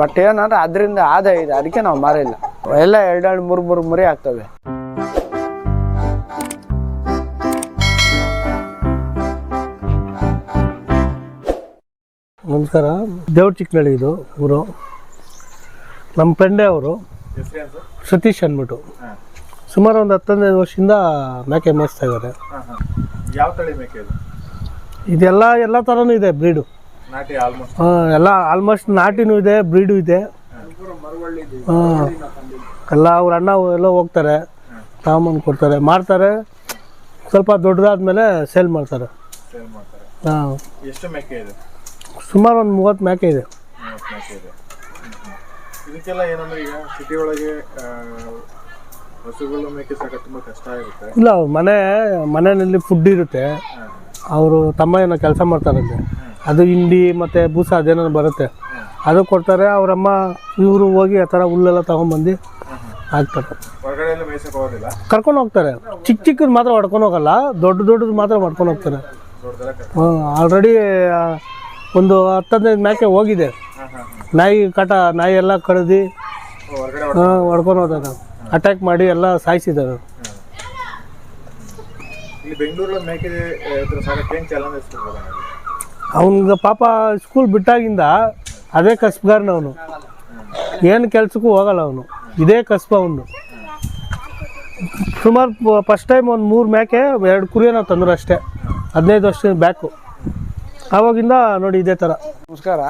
But ಏನಂದ್ರೆ ಅದರಿಂದ ಆದಾಯ ಇದೆ ಅದಕ್ಕೆ ನಾವು ಮಾರಿಲ್ಲ. ಎಲ್ಲ ಎರಡೆರಡು ಮೂರು ಮೂರು ಮರಿ ಆಗ್ತವೆ ನಮಸ್ಕಾರ ದೇವ್ರ ಚಿಕ್ಕನಳ್ಳಿ ಇದು ಊರು. ನಮ್ಮ ಫ್ರೆಂಡೇ ಅವರು ಸತೀಶ್ ಅಂದ್ಬಿಟ್ಟು. ಸುಮಾರು ಒಂದು ಹತ್ತೊಂದೈದು ವರ್ಷದಿಂದ ಮೇಕೆ ಮೇಯಿಸ್ತಾ ಇದ್ದಾರೆ. ಯಾವ ತಳಿ ಮೇಕೆ ಇದು? ಇದೆಲ್ಲ ಎಲ್ಲ ಥರನೂ ಇದೆ ಬ್ರೀಡು. ಎಲ್ಲ ಆಲ್ಮೋಸ್ಟ್ ನಾಟಿನೂ ಇದೆ ಬ್ರೀಡು ಇದೆ. ಹಾಂ ಎಲ್ಲ ಅವ್ರ ಅಣ್ಣ ಎಲ್ಲ ಹೋಗ್ತಾರೆ ತಾಮನ್ ಕೊಡ್ತಾರೆ ಮಾರ್ತಾರೆ. ಸ್ವಲ್ಪ ದೊಡ್ಡದಾದ್ಮೇಲೆ ಸೇಲ್ ಮಾಡ್ತಾರೆ. ಹಾಂ. ಎಷ್ಟು ಮೇಕೆ ಇದೆ? ಸುಮಾರು ಒಂದು ಮೂವತ್ತು ಮೇಕೆ ಇದೆ. ಇದಕ್ಕೆಲ್ಲ ಏನಂದ್ರೆ ಈಗ ಸಿಟಿ ಒಳಗೆ ಆ, ಹಸುಗಳು ಮೇಕೆ ಸಾಕ ತುಂಬಾ ಕಷ್ಟ ಇರುತ್ತೆ ಇಲ್ಲ ಅವ್ರ ಮನೆ ಮನೆಯಲ್ಲಿ ಫುಡ್ ಇರುತ್ತೆ. ಅವರು ತಮ್ಮ ಏನೋ ಕೆಲಸ ಮಾಡ್ತಾರಂತೆ ಅದು ಹಿಂಡಿ ಮತ್ತು ಬೂಸ ಅದೇನೋ ಬರುತ್ತೆ. ಅದು ಕೊಡ್ತಾರೆ ಅವರಮ್ಮ ಇವರು ಹೋಗಿ ಆ ಥರ ಹುಲ್ಲೆಲ್ಲ ತಗೊಂಬಂದು ಹಾಕ್ತಾರೆ. ಕರ್ಕೊಂಡು ಹೋಗ್ತಾರೆ. ಚಿಕ್ಕ ಚಿಕ್ಕದು ಮಾತ್ರ ಹೊಡ್ಕೊಂಡು ಹೋಗಲ್ಲ ದೊಡ್ಡ ದೊಡ್ಡದು ಮಾತ್ರ ಹೊಡ್ಕೊಂಡು ಹೋಗ್ತಾರೆ. ಆಲ್ರೆಡಿ ಒಂದು ಹತ್ತದೈದು ಮ್ಯಾಕೆ ಹೋಗಿದೆ. ನಾಯಿ ಕಟ ನಾಯಿ ಎಲ್ಲ ಕಡ್ದು ಹೊಡ್ಕೊಂಡು ಹೋದಾಗ ಅಟ್ಯಾಕ್ ಮಾಡಿ ಎಲ್ಲ ಸಾಯಿಸಿದ್ದಾರೆ. ಬೆಂಗಳೂರಲ್ಲಿ ಮೇಕೆ ಸಾಕಕ್ಕೆ ಏನು ಅವನಿಗೆ ಪಾಪ ಸ್ಕೂಲ್ ಬಿಟ್ಟಾಗಿಂದ ಅದೇ ಕಸ್ಬಗಾರನ ಅವನು. ಏನು ಕೆಲಸಕ್ಕೂ ಹೋಗಲ್ಲ ಅವನು. ಇದೇ ಕಸ್ಬ ಅವನು. ಸುಮಾರು ಫಸ್ಟ್ ಟೈಮ್ ಒಂದು ಮೂರು ಮ್ಯಾಕೆ ಎರಡು ಕುರಿಯನ್ನ ತಂದ್ರು ಅಷ್ಟೇ. ಹದಿನೈದು ವರ್ಷದ ಬ್ಯಾಕು ಆವಾಗಿಂದ ನೋಡಿ ಇದೇ ಥರ ನಮಸ್ಕಾರ.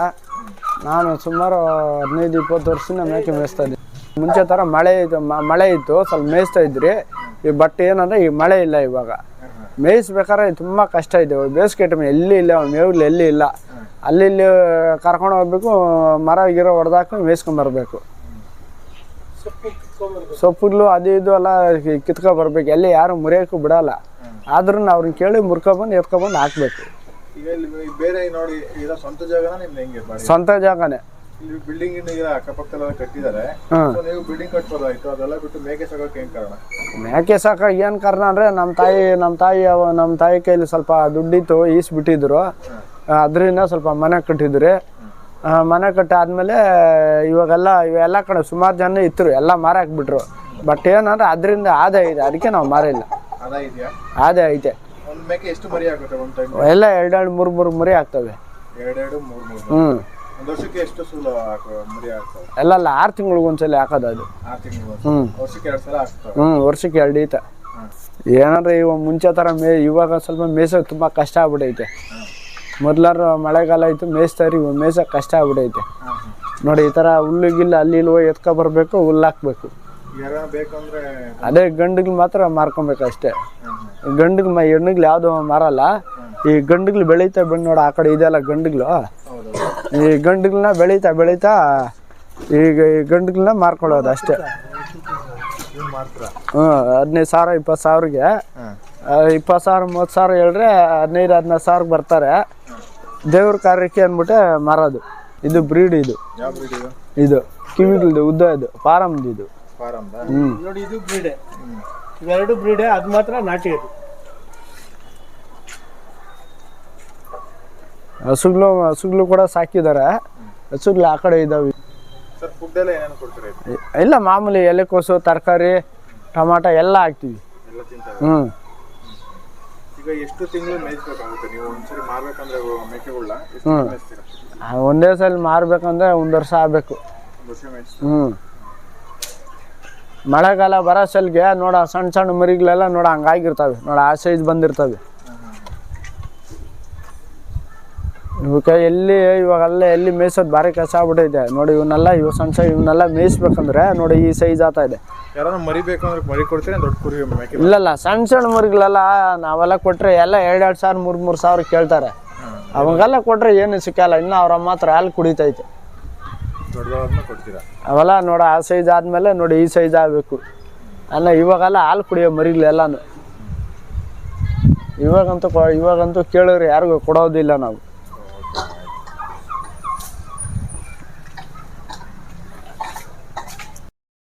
ನಾನು ಸುಮಾರು ಹದಿನೈದು, ಇಪ್ಪತ್ತು ವರ್ಷದಿಂದ ಮೇಕೆ ಮೇಯಿಸ್ತಾ ಇದ್ದೀನಿ. ಮುಂಚೆ ಥರ ಮಳೆ ಇತ್ತು ಮಳೆ ಇತ್ತು. ಸ್ವಲ್ಪ ಮೇಯಿಸ್ತಾ ಇದ್ರಿ. ಈ ಬಟ್ ಏನಂದ್ರೆ ಈ ಮಳೆ ಇಲ್ಲ ಇವಾಗ. ಮೇಯಿಸ್ಬೇಕಾದ್ರೆ ತುಂಬ ಕಷ್ಟ ಇದೆ. ಬೇಸಿಗೆ ಟೈಮ್ ಎಲ್ಲಿ ಇಲ್ಲ ಮೇವಲ್ಲಿ ಎಲ್ಲಿ ಇಲ್ಲ. ಅಲ್ಲಿ ಇಲ್ಲಿ ಕರ್ಕೊಂಡು ಹೋಗ್ಬೇಕು ಮರ ಗಿರ ಹೊಡೆದಾಕು ಮೇಯಿಸ್ಕೊಂಬರ್ಬೇಕು ಸೊಪ್ಪುಗಳು ಅದು ಇದು ಎಲ್ಲ ಕಿತ್ಕೊ ಬರ್ಬೇಕು. ಎಲ್ಲಿ ಯಾರು ಮುರಿಯೋಕ್ಕೂ ಬಿಡಲ್ಲ. ಆದ್ರೂ ಅವ್ರನ್ನ ಕೇಳಿ ಮುರ್ಕೊಬಂದು ಎತ್ಕೊಬಂದು ಹಾಕ್ಬೇಕು. ಬೇರೆ ನೋಡಿ ಸ್ವಂತ ಜಾಗನ. ಇಲ್ಲಿ ಬಿಲ್ಡಿಂಗ್ ಈಗ ಅಕ್ಕಪಕ್ಕದಲ್ಲ ಕಟ್ಟಿದ್ದಾರೆ. So ನೀವು ಬಿಲ್ಡಿಂಗ್ ಕಟ್ಬೋದಾಯ್ತು ಅದೆಲ್ಲ ಬಿಟ್ಟು ಮೇಕೆ ಸಾಕೋಕೆ ಏನ್ ಕಾರಣ? ಮೇಕೆ ಸಾಕ ಏನು ಕಾರಣ ಅಂದರೆ ನಮ್ಮ ತಾಯಿ ನಮ್ಮ ತಾಯಿ ಅವ ನಮ್ಮ ತಾಯಿ ಕೈಲಿ ಸ್ವಲ್ಪ ದುಡ್ಡಿತ್ತು ಈಸ್ಬಿಟ್ಟಿದ್ರು. ಅದರಿಂದ ಸ್ವಲ್ಪ ಮನೆ ಕಟ್ಟಿದ್ರಿ. ಮನೆ ಮನೆ ಕಟ್ಟಾದ್ಮೇಲೆ ಇವಾಗೆಲ್ಲ ಇವೆಲ್ಲ ಕಡೆ ಸುಮಾರು ಜನ ಇತ್ತು ಎಲ್ಲ ಮಾರಾಕ್ಬಿಟ್ರು ಬಟ್ ಏನಂದ್ರೆ ಅದರಿಂದ ಆದಾಯ ಇದೆ ಅದಕ್ಕೆ ನಾವು ಮಾರಿಲ್ಲ. ಅದ ಇದೆಯಾ? ಆದಾಯ ಐತೆ ಒಂದು ಮೇಕೆ ಎಷ್ಟು ಮರಿ ಆಗುತ್ತೆ ಒಂದು ಟೈಮ್ ಎಲ್ಲ ಎರಡೆರಡು ಮೂರು ಮೂರು ಮರಿ ಆಗ್ತವೆ. ಎರಡೆರಡು ಮೂರು ಮೂರು ಹ್ಞೂ ವರ್ಷಕ್ಕೆ ಎಷ್ಟು ಸೂಲು ಮರಿ ಆರು ತಿಂಗಳಿಗೆ ಒಂದ್ಸಲ ಹಾಕೋದು ಅದು. ಆರು ತಿಂಗಳು ಹ್ಞೂ ವರ್ಷಕ್ಕೆ ಎರಡು ಸಲ ಹ್ಞೂ ವರ್ಷಕ್ಕೆ ಎರಡು ಈತ. ಏನಂದ್ರೆ ಇವಾಗ ಮುಂಚೆ ಥರ ಮೇ ಇವಾಗ ಸ್ವಲ್ಪ ಮೇಯ್ಸೋಕೆ ತುಂಬ ಕಷ್ಟ ಆಗ್ಬಿಟೈತೆ. ಮೊದ್ಲಾರು ಮಳೆಗಾಲ ಇತ್ತು ಮೇಯ್ಸ್ತಾರೆ ಇವಾಗ ಮೇಯ್ಸೋಕೆ ಕಷ್ಟ ಹಾಂ ನೋಡಿ ಈ ಥರ ಹುಲ್ಲು ಗಿಲ್ಲು ಅಲ್ಲಿ ಇಲ್ಲಿ ಹೋಗಿ ಎತ್ಕೊ ಬರಬೇಕು ಹುಲ್ಲು ಹಾಕ್ಬೇಕು. ಅದೇ ಗಂಡುಗಳು ಮಾತ್ರ ಮಾರ್ಕೊಬೇಕು ಅಷ್ಟೇ ಗಂಡಿಗೆ ಮ ಹೆಣ್ಣುಗಳು ಯಾವುದು ಮಾರಲ್ಲ. ಈ ಗಂಡುಗಳು ಬೆಳೀತಾ ಬಂದ್ ನೋಡಿ ಆ ಕಡೆ ಇದೆಲ್ಲ ಗಂಡುಗಳು. ಈ ಗಂಡುಗಳನ್ನ ಬೆಳೀತಾ ಬೆಳೀತಾ ಈಗ ಈ ಗಂಡುಗಳನ್ನ ಮಾರ್ಕೊಳ್ಳೋದು ಅಷ್ಟೇ. ಹ್ಞೂ ಹದಿನೈದು ಸಾವಿರ ಇಪ್ಪತ್ತು ಸಾವಿರಗೆ. ಇಪ್ಪತ್ತು ಸಾವಿರ ಮೂವತ್ತು ಸಾವಿರ ಹೇಳ್ರೆ ಹದಿನೈದು ಹದಿನೈದು ಸಾವಿರಕ್ಕೆ ಬರ್ತಾರೆ. ದೇವ್ರ ಕಾರ್ಯಕ್ಕೆ ಅಂದ್ಬಿಟ್ಟೆ ಮಾರೋದು. ಇದು ಬ್ರೀಡ್ ಇದು. ಯಾವ ಬ್ರೀಡ್ ಇದು? ಕಿವಿಗಳದು ಕಿವಿಗಳದ್ದು ಉದ್ದ ಇದು ಫಾರಮ್ದು ಇದು. ಫಾರಮ್ ಹ್ಞೂ ನೋಡಿ ಇದು ಬ್ರೀಡೆ. ಇವೆರಡು ಬ್ರೀಡೆ ಅದು ಮಾತ್ರ ನಾಟಿ ಅದು. ಹಸುಗಳು ಹಸುಗಳು ಕೂಡ ಸಾಕಿದ್ದಾರೆ ಹಸುಗಳು ಆ ಕಡೆ ಇದ್ದಾವೆ ಇಲ್ಲ ಮಾಮೂಲಿ ಎಲೆಕೋಸು ತರಕಾರಿ ಟೊಮಾಟೊ ಎಲ್ಲ ಹಾಕ್ತೀವಿ. ಹ್ಞೂ ಹ್ಮ್. ಒಂದೇ ಸಲ ಮಾರ್ಬೇಕಂದ್ರೆ ಒಂದು ವರ್ಷ ಆಗಬೇಕು. ಹ್ಞೂ ಮಳೆಗಾಲ ಬರೋ ಸಲ್ಗೆ ನೋಡ ಸಣ್ಣ ಸಣ್ಣ ಮರಿಗಳೆಲ್ಲ ನೋಡ ಹಂಗಾಗಿರ್ತವೆ. ನೋಡ ಆ ಸೈಜ್ ಬಂದಿರ್ತವೆ. ಇವಕ್ಕೆ ಎಲ್ಲಿ ಇವಾಗೆಲ್ಲ ಎಲ್ಲಿ ಮೇಯ್ಸೋದು ಭಾರಿ ಕಸ ಆಗ್ಬಿಟ್ಟೈತೆ. ನೋಡಿ ಇವನ್ನೆಲ್ಲ ಇವು ಸಣ್ಣ ಸಣ್ಣ ಇವನ್ನೆಲ್ಲ ಮೇಯಿಸ್ಬೇಕಂದ್ರೆ ನೋಡಿ ಈ ಸೈಜ್ ಆಗ್ತಾ ಇದೆ. ಯಾರನ್ನ ಮರಿಬೇಕು ಬೇಕಂದ್ರೆ ಮರಿ ಕೊಡ್ತೀರಾ ದೊಡ್ಡ ಕುರಿ ಮೇಕೆ ಇಲ್ಲಲ್ಲ ಸಣ್ಣ ಸಣ್ಣ ಮರಿಗಳೆಲ್ಲ ನಾವೆಲ್ಲ ಕೊಟ್ಟರೆ ಎಲ್ಲ ಎರಡೆರಡು ಸಾವಿರ ಮೂರು ಮೂರು ಸಾವಿರ ಕೇಳ್ತಾರೆ. ಅವಾಗೆಲ್ಲ ಕೊಟ್ಟರೆ ಏನು ಸಿಕ್ಕಲ್ಲ ಇನ್ನು ಅವ್ರ ಮಾತ್ರ ಹಾಲು ಕುಡಿತೈತೆ. ದೊಡ್ಡದಾದ್ಮೇಲೆ ಕೊಡ್ತೀರಾ? ಅವೆಲ್ಲ ನೋಡ ಆ ಸೈಜ್ ಆದಮೇಲೆ ನೋಡಿ ಈ ಸೈಜ್ ಆಗಬೇಕು. ಅಲ್ಲ ಇವಾಗೆಲ್ಲ ಹಾಲು ಕುಡಿಯೋ ಮರಿಗಳೆಲ್ಲಾನು. ಇವಾಗಂತೂ ಕೊ- ಇವಾಗಂತೂ ಕೇಳಿದ್ರೆ ಯಾರಿಗೂ ಕೊಡೋದಿಲ್ಲ ನಾವು.